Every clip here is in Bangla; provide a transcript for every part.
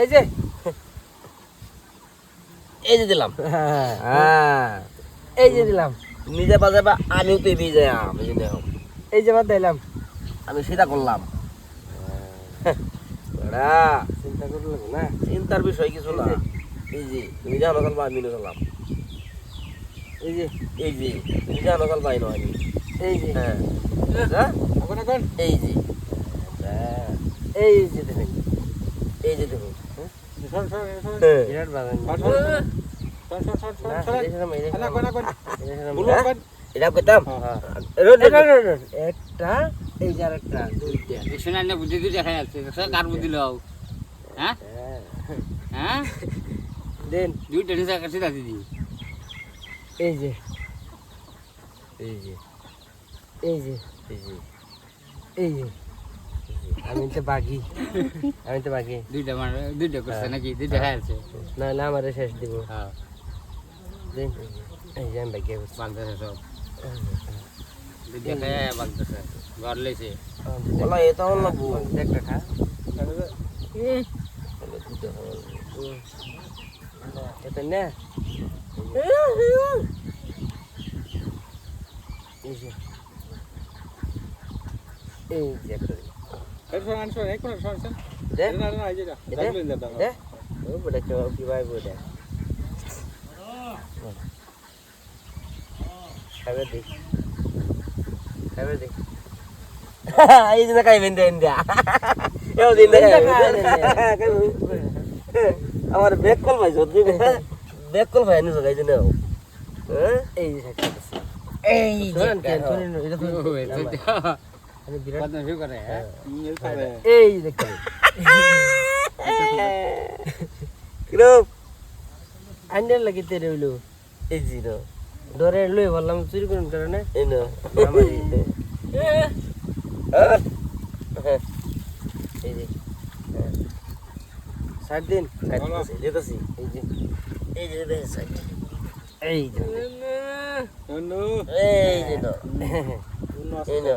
এই যে। এই যে দিলাম। হ্যাঁ, হ্যাঁ এই যে দিলাম। নিজে বাজাবা আমিও তো যাই আমি যে এই যে বাদ দিলাম। আমি সেটা করলাম। চিন্তা করে লাগবে না। চিন্তার বিষয় কিছু না। এই যে। তুমি জানো কাল বা আমি নিলাম এই যে। এই যে তুমি জানো কাল বাই নয় আমি। এই যে। হ্যাঁ। হ্যাঁ? এখন এই যে। হ্যাঁ, এই যে দেখেন। এই যে দেখুন। এটা না, একটা এই যে আরেকটা দুইটা দেখছেন না বুদ্ধি দুই দেখা যাচ্ছে কার বুদ্ধি লও হ্যাঁ যে এই যে এই যে এই যে এই যে আমি তো বাগি আমি তো বাগি দুইটা মানে দুইটা করছে নাকি দুইটা দেখা যাচ্ছে না না আমার শেষ দিব হ্যাঁ দেন এই যে আমি বাগি করছি বাগতেছে সব দুইটা খায় বাগতেছে ঘর লেছে বলা এটা হল না বউ দেখ দেখা এটা না এই যে এই যে একটা এই সর, আন, সর, এই কোন, সর, সর। দে না, না, এই যে এটা, এটা? ডাকবেন যে দাও। দে ও বড় কেউ কি ভাই বড় খাবে দেখ খাবে দেখ এই যে না খাইবেন দেন দিয়া এও দিন এই যে খাই আমার ব্যাগ কল ভাই যদি ব্যাগ কল ভাই নিছো গাইছে নাও হ্যাঁ এই যে একটা আছে এই যে হ্যাঁ? হুম, এই। এই দেখতে কিরম আন্ডার লাগি তেরে হইল। এই যে না ধরে লই বললাম চুরি করুন কারণে এই না। আমারই হ্যাঁ? এই যে। সাত দিন। যেতেছি এই যে। এই যে সাইড এই যে। এই যে। এই না।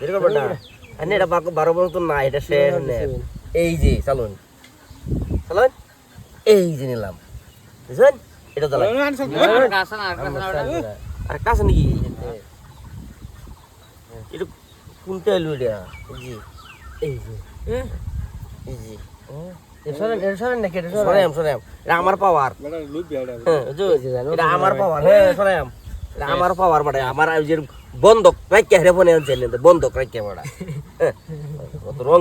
বের না আরে এটা বারো বারো তো না এটা নেন এই যে চলুন চলুন এই যে নিলাম বুঝলেন এটা চালান আর কাছে নাকি এটা কোনটা এলো এটা যে এই যে এই যে আমার পাওয়ার। হ্যাঁ আমার পাওয়ার হ্যাঁ আমার পাওয়ার আমার বন্ধক রাখিয়া হেরে বনে আনছেন বন্ধক রাখিয়া বাড়া হ্যাঁ, রং